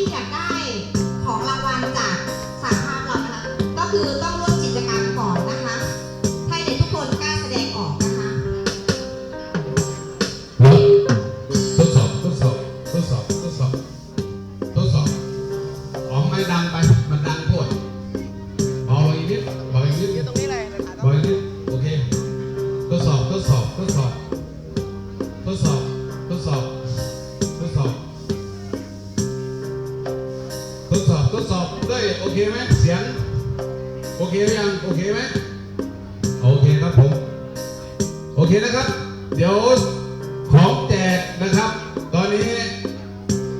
ที่อยากได้ เคหรือยัง โอเคไหมโอเคครับผม โอเคนะครับ เดี๋ยวของแจกนะครับ ตอนนี้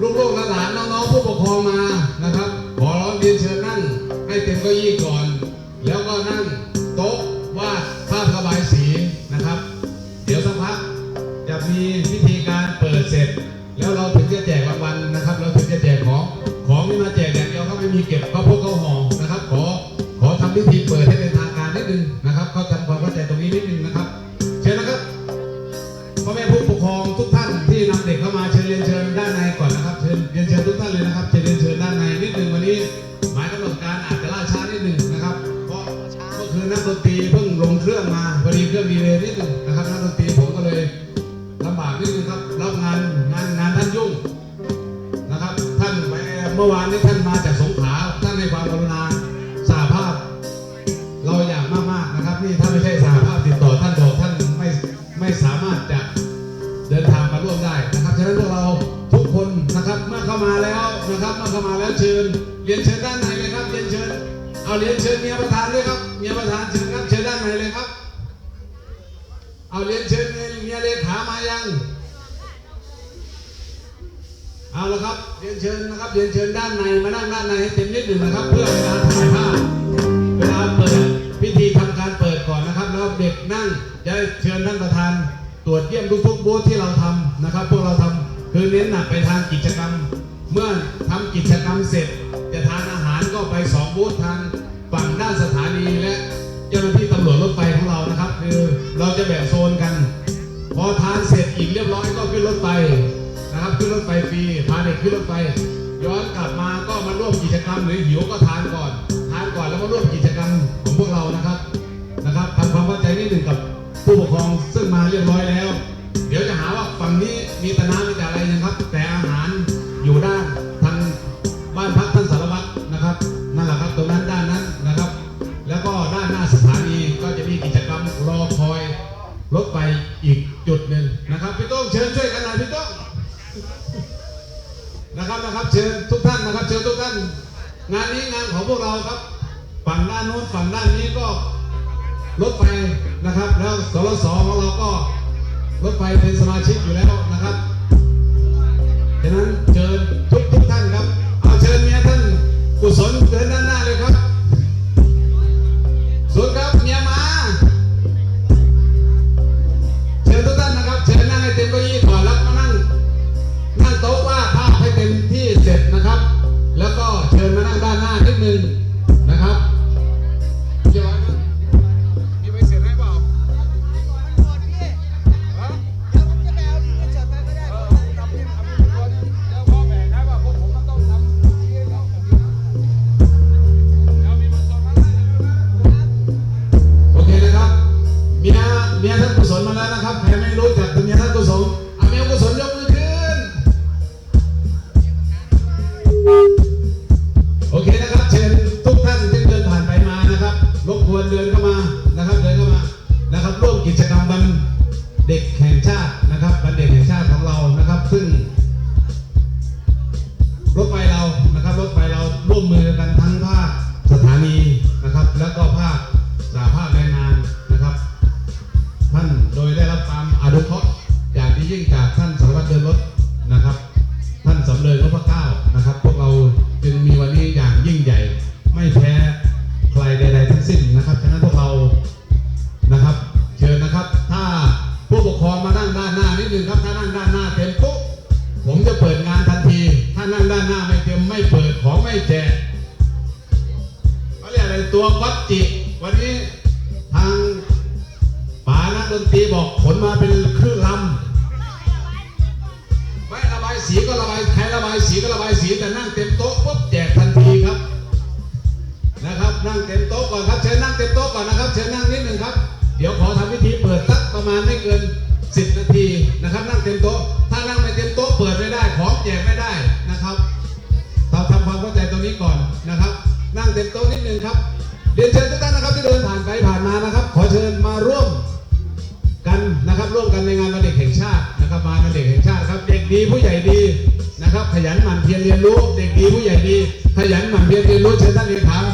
ลูกๆหลานน้องๆผู้ปกครองมานะครับ ขอร้องเรียนเชิญนั่งให้เต็มเก้าอี้ก่อน เรียนเชิญด้านไหนเลยครับเรียนเชิญเอาเรียนเชิญเมียประธานด้วยครับเมียประธานเชิญครับเชิญด้านไหนเลยครับ เอาเรียนเชิญเมียเลขามายังเอาละครับเรียนเชิญนะครับเรียนเชิญด้านในมานั่งด้านในให้เต็มนิดหนึ่งนะครับ เพื่อการถ่ายภาพเวลาเปิดพิธีทำการเปิดก่อนนะครับแล้วเด็กนั่งจะเชิญท่านประธานตรวจเยี่ยมทุกๆบูธที่เราทำนะครับ พวกเราทำคือเน้นหนักไปทางกิจกรรม เมื่อทำกิจกรรมเสร็จ จะทานอาหารก็ไปสองบูธทางฝั่งด้านสถานีและเจ้าหน้าที่ตำรวจรถไฟของเรานะครับ คือเราจะแบ่งโซนกัน พอทานเสร็จอิ่มเรียบร้อยก็ขึ้นรถไฟนะครับขึ้นรถไฟฟรีพาเด็กขึ้นรถไฟย้อนกลับมาก็มาร่วมกิจกรรมหรือหิวก็ทานก่อน ทานก่อนแล้วมาร่วมกิจกรรมของพวกเรานะครับนะครับทำความเข้าใจนิดหนึ่งกับผู้ปกครองซึ่งมาเรียบร้อยแล้ว เชิญทุกท่านนะครับ เชิญทุกท่าน งานนี้งานของพวกเราครับ ฝั่งด้านโน้นฝั่งด้านนี้ก็รถไฟนะครับ แล้วสรสของเราก็รถไฟเป็นสมาชิกอยู่แล้วนะครับดังนั้นเชิญ รู้เด็กดีผู้ใหญ่ดีขยันหมั่นเพียรเรียนรู้ใช้ท่านเรียนถาม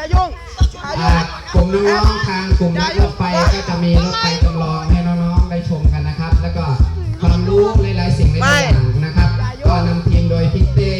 อย่ายุ่งอย่ง กลุ่มน้องๆทางกลุ่มนัรถไฟก็จะมีรถไฟจำลองให้น้องๆได้ชมกันนะครับ แล้วก็ความรู้หลายๆสิ่งหลายๆอย่างนะครับ ก็นำทีมโดยพิเต้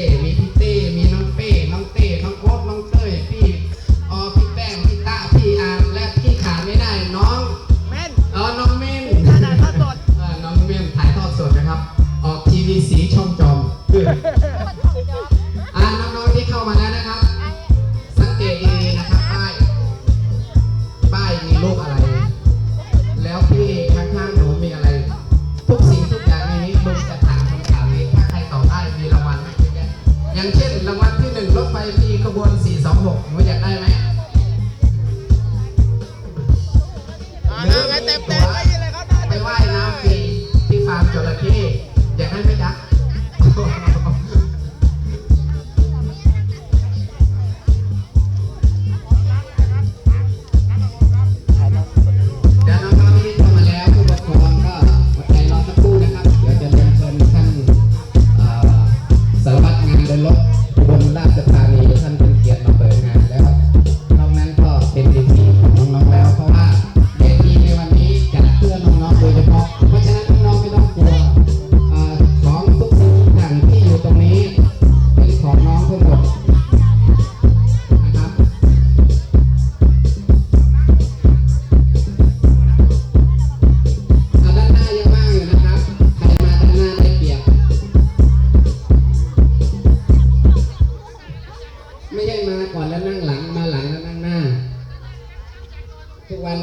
ทุกวัน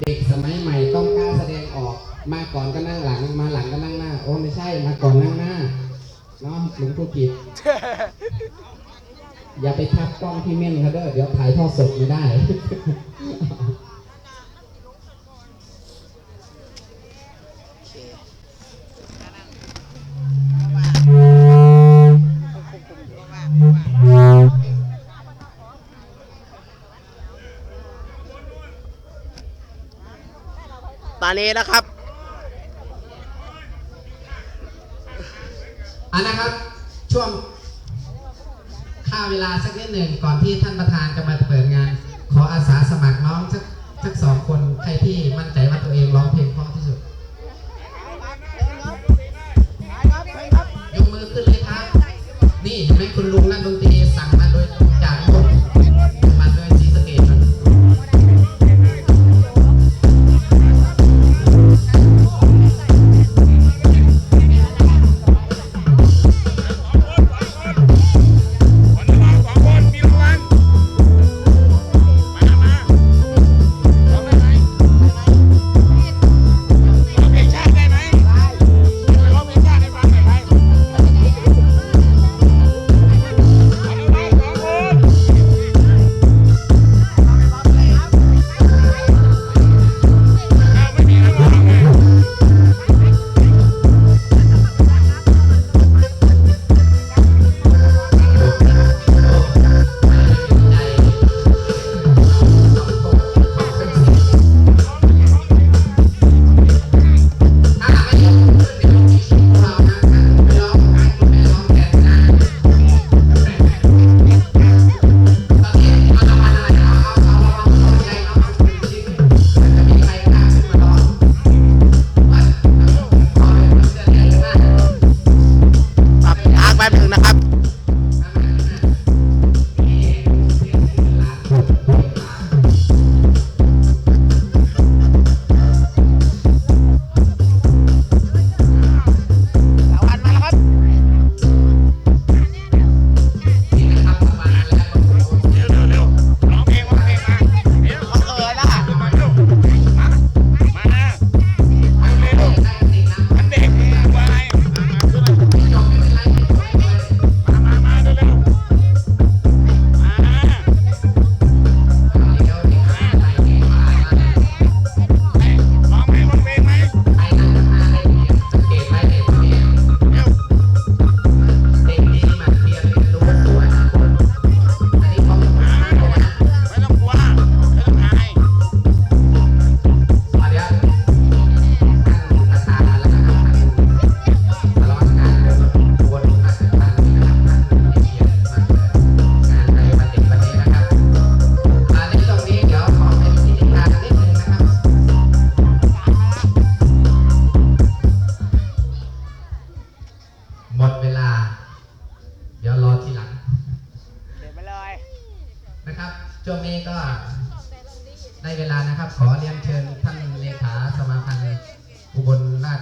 เด็กสมัยใหม่ต้องกล้าแสดงออกมาก่อนก็นั่งหลัง มาหลังก็นั่งหน้า โอ้ไม่ใช่มาก่อนนั่งหน้าเนาะหลวงพ่อผิด อย่าไปทับกล้องที่เม่นเขาเด้อเดี๋ยวถ่ายทอดสดไม่ได้ นี้นะครับอันนะครับช่วงข้าเวลาสักนิดหนึ่งก่อนที่ท่านประธานจะมาเปิดงาน ขออาสาสมัครน้องสักสักสองคนใครที่มั่นใจว่าตัวเองร้องเพลงเพราะที่สุดยกมือขึ้นเลยครับ นี่เห็นไหมคุณลุงนักดนตรีสั่ง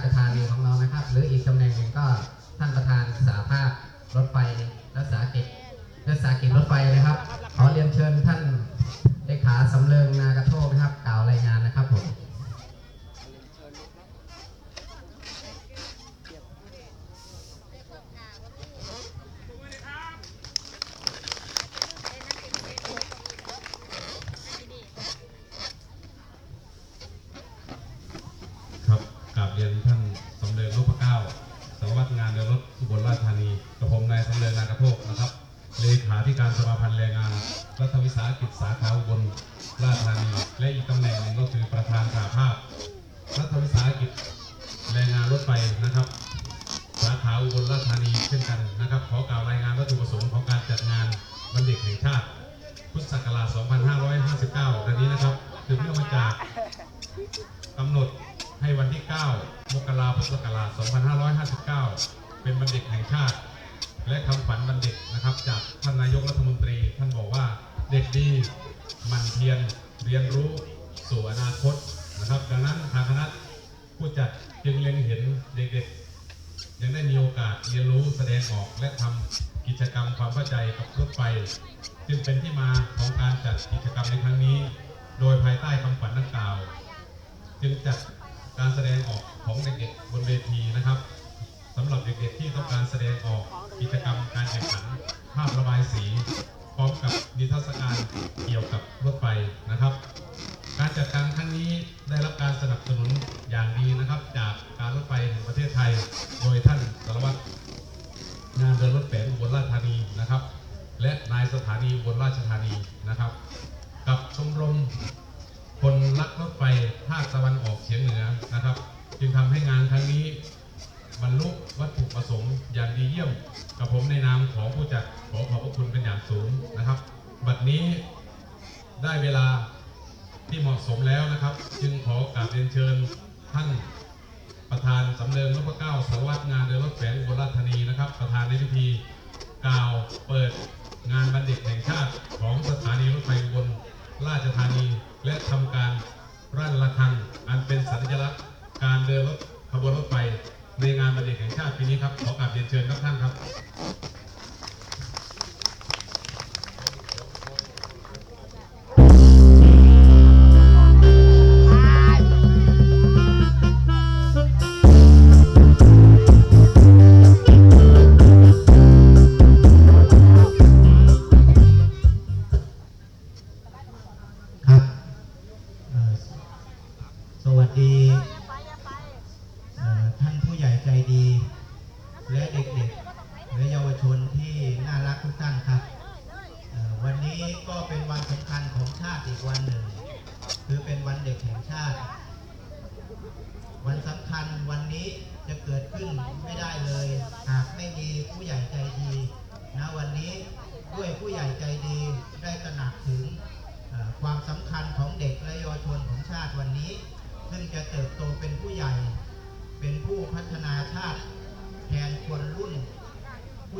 ชธานีของเรานะครับ หรืออีกตำแหน่งหนึ่งก็ท่านประธานสาภาพรถไฟรักษากิจรักษากิจรถไฟนะครับ ขอเรียนเชิญท่านเลขาสำเริงนากระโทกนะครับ กล่าวรายงานนะครับผม ราช 2559 ดังนี้นะครับสืบเนื่องมาจากกำหนดให้วันที่ 9 มกราคม พุทธศักราช 2559 เป็นวันเด็กแห่งชาติ และคำขวัญวันเด็กนะครับ จากท่านนายกรัฐมนตรี ท่านบอกว่าเด็กดีมันเพียรเรียนรู้สู่อนาคตนะครับ ดังนั้นทางคณะผู้จัดจึงเล็งเห็นเด็กๆ ยังได้มีโอกาสเรียนรู้แสดงออกและทำกิจกรรมความเข้าใจกับรถไฟ จึงเป็นที่มาของการจัดกิจกรรมในครั้งนี้ โดยภายใต้คำขวัญดังกล่าว จึงจัดการแสดงออกของเด็กๆบนเวทีนะครับสำหรับเด็กๆที่ต้องการแสดงออกกิจกรรมการแข่งขันภาพระบายสี พร้อมกับนิทรรศการเกี่ยวกับรถไฟนะครับ การจัดการครั้งนี้ได้รับการสนับสนุนอย่างดีนะครับ จากการรถไฟแห่งประเทศไทย โดยท่านสารวัตรงานเดินรถแฝงอุบลราชธานีนะครับ และ นายสถานีอุบลราชธานีนะครับ กับชมรมคนรักรถไฟภาคตะวันออกเฉียงเหนือนะครับ จึงทำให้งานครั้งนี้บรรลุวัตถุประสงค์อย่างดีเยี่ยม กับผมในนามของผู้จัดขอขอบพระคุณเป็นอย่างสูงนะครับ บัดนี้ได้เวลาที่เหมาะสมแล้วนะครับ จึงขอกราบเรียนเชิญท่านประธานสำเริงนพเก้าสารวัตรงานเดินรถแฝงอุบลราชธานีนะครับ ประธานในพิธีกล่าวเปิด งานบัณฑิตแห่งชาติของสถานีรถไฟบลราชธานีและทำการรั่นระฆังอันเป็นสัญลักษณ์การเดินรถขบวนรถไฟในงานบัณฑิตแห่งชาติปีนี้ครับขอกราบเรียนเชิญทุกท่านครับ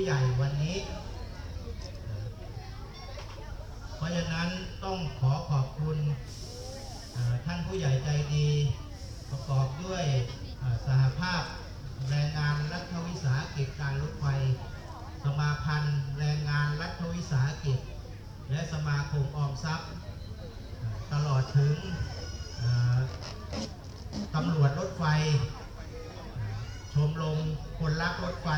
ใหญ่วันนี้ เพราะฉะนั้นต้องขอขอบคุณท่านผู้ใหญ่ใจดี ประกอบด้วยสหภาพแรงงานรัฐวิสาหกิจการรถไฟ สมาพันธ์แรงงานรัฐวิสาหกิจ และสมาคมออมทรัพย์ ตลอดถึงตำรวจรถไฟ ชมรมคนรักรถไฟ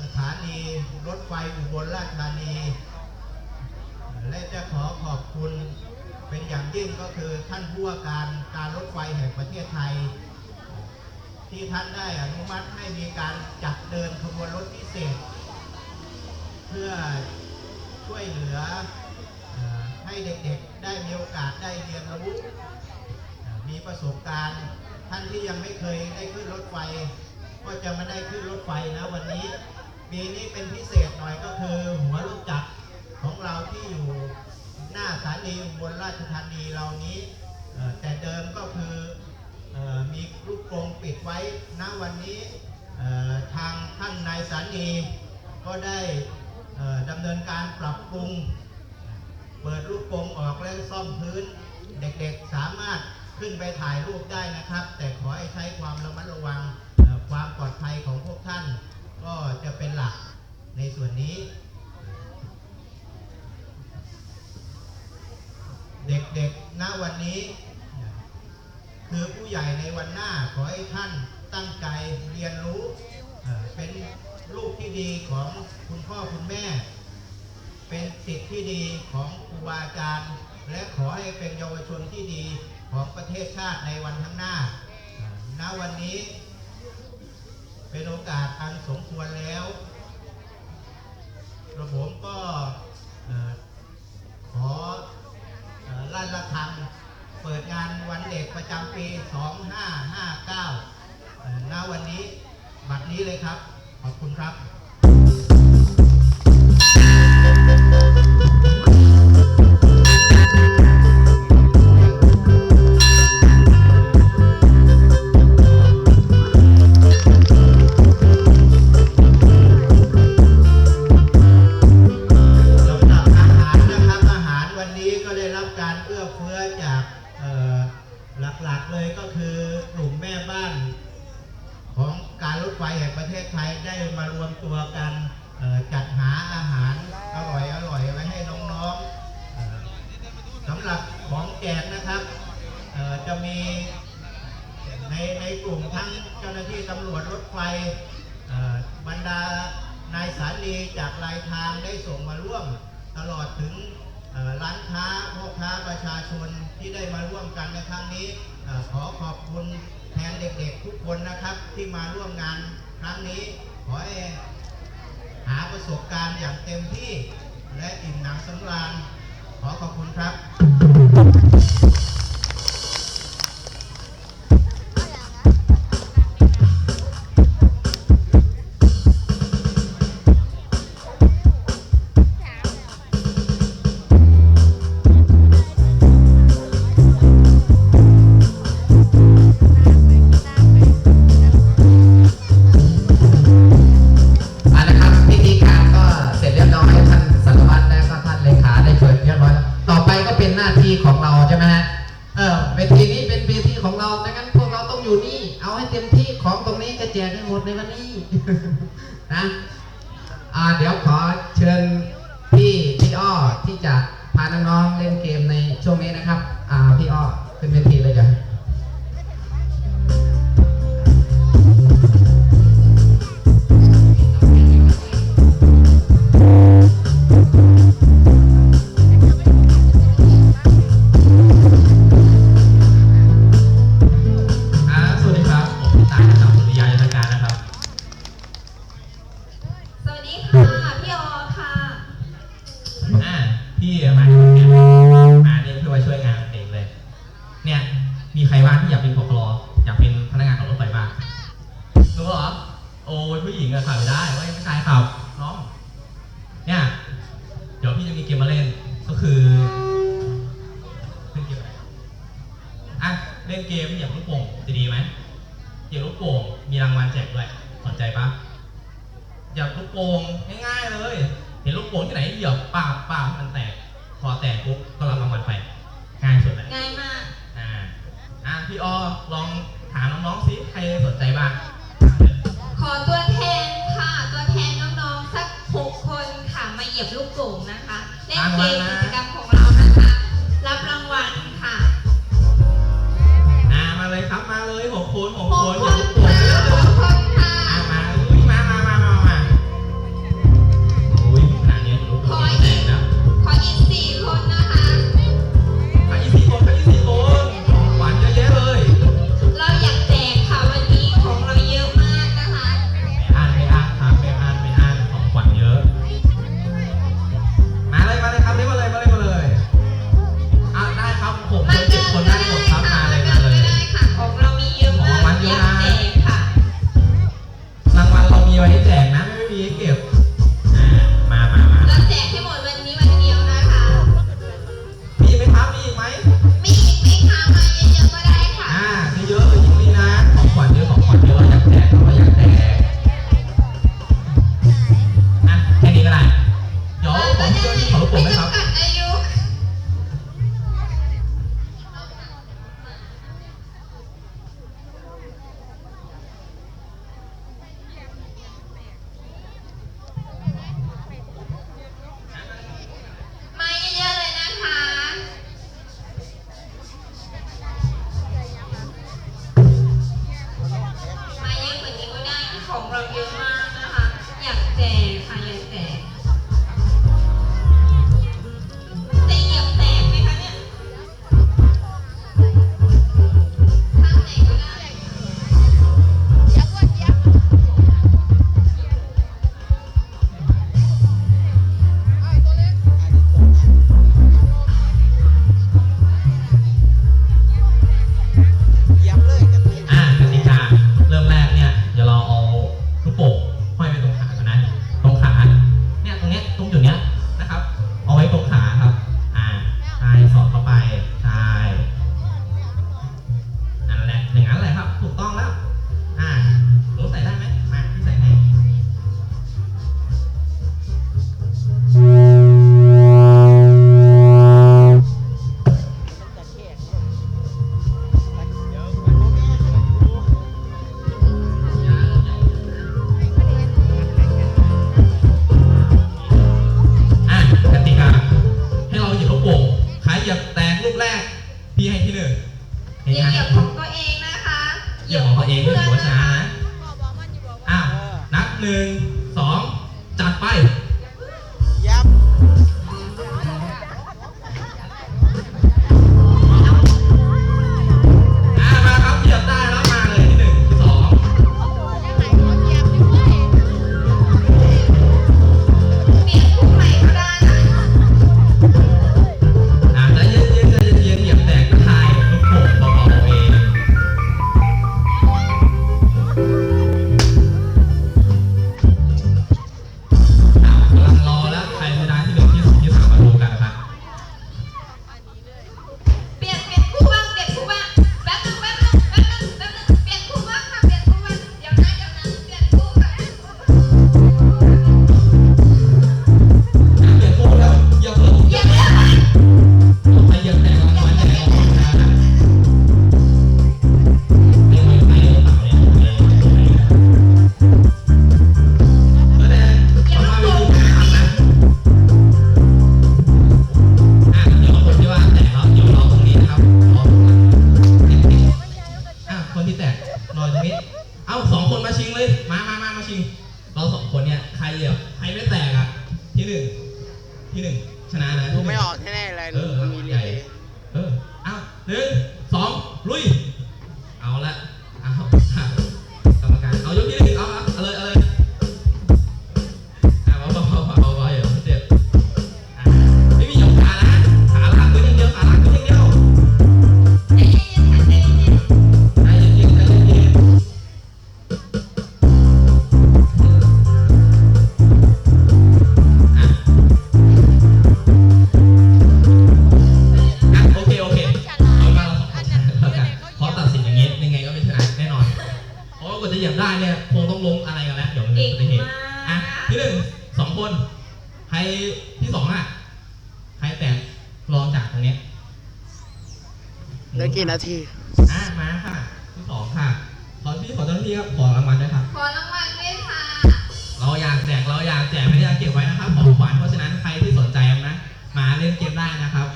สถานีรถไฟอุบลราชธานี และจะขอขอบคุณเป็นอย่างยิ่งก็คือท่านผู้ว่าการการรถไฟแห่งประเทศไทย ที่ท่านได้อนุมัติให้มีการจัดเดินขบวนรถพิเศษ เพื่อช่วยเหลือให้เด็กๆได้มีโอกาสได้เรียนรู้มีประสบการณ์ท่านที่ยังไม่เคยได้ขึ้นรถไฟ ก็จะมาได้ขึ้นรถไฟนะวันนี้ มีนี่เป็นพิเศษหน่อยก็คือหัวลูกจักรของเราที่อยู่หน้าสถานีบนราชธานีเรานี้แต่เดิมก็คือมีลูกกรงปิดไว้ณวันนี้ทางท่านนายสานีก็ได้ดำเนินการปรับปรุง เปิดลูกกรงออกและซ่อมพื้น เด็กๆสามารถขึ้นไปถ่ายรูปได้นะครับ แต่ขอให้ใช้ความระมัดระวังความปลอดภัยของพวกท่าน ก็จะเป็นหลักในส่วนนี้ เด็กๆ ณ วันนี้ คือผู้ใหญ่ในวันหน้าขอให้ท่านตั้งใจเรียนรู้ เป็นลูกที่ดีของคุณพ่อคุณแม่ เป็นสิทธิที่ดีของครูบาอาจารย์ และขอให้เป็นเยาวชนที่ดีของประเทศชาติในวันข้างหน้า ณ วันนี้ เป็นโอกาสอันสมควรแล้วกระผมก็ขอลั่นละคังเปิดงานวันเด็กประจำปี 2559ณวันนี้ บัดนี้เลยครับ ขอบคุณครับ ไฟแห่งประเทศไทยได้มารวมตัวกันจัดหาอาหารอร่อยอร่อยไว้ให้น้องๆสำหรับของแจกนะครับจะมีในในกลุ่มทั้งเจ้าหน้าที่ตำรวจรถไฟบรรดานายสารีจากรายทางได้ส่งมาร่วมตลอดถึงร้านค้าพ่อค้าประชาชนที่ได้มาร่วมกันในครั้งนี้ขอขอบคุณ แทนเด็กๆทุกคนนะครับที่มาร่วมงานครั้งนี้ ขอให้หาประสบการณ์อย่างเต็มที่และอิ่มหนังสำราญขอขอบคุณครับ สการนะครับ กี่นาทีอะมาค่ะที่สองค่ะขอพี่ขอเจ้าหน้าที่ครัขอรางวัลด้วยครับขอรางวัลด้วยค่ะ เราอยากแจกเราอยากแจกไม่ได้อยเก็บไว้นะครับของขวัญเพราะฉะนั้นใครที่สนใจนะมาเล่นเกมได้นะครับ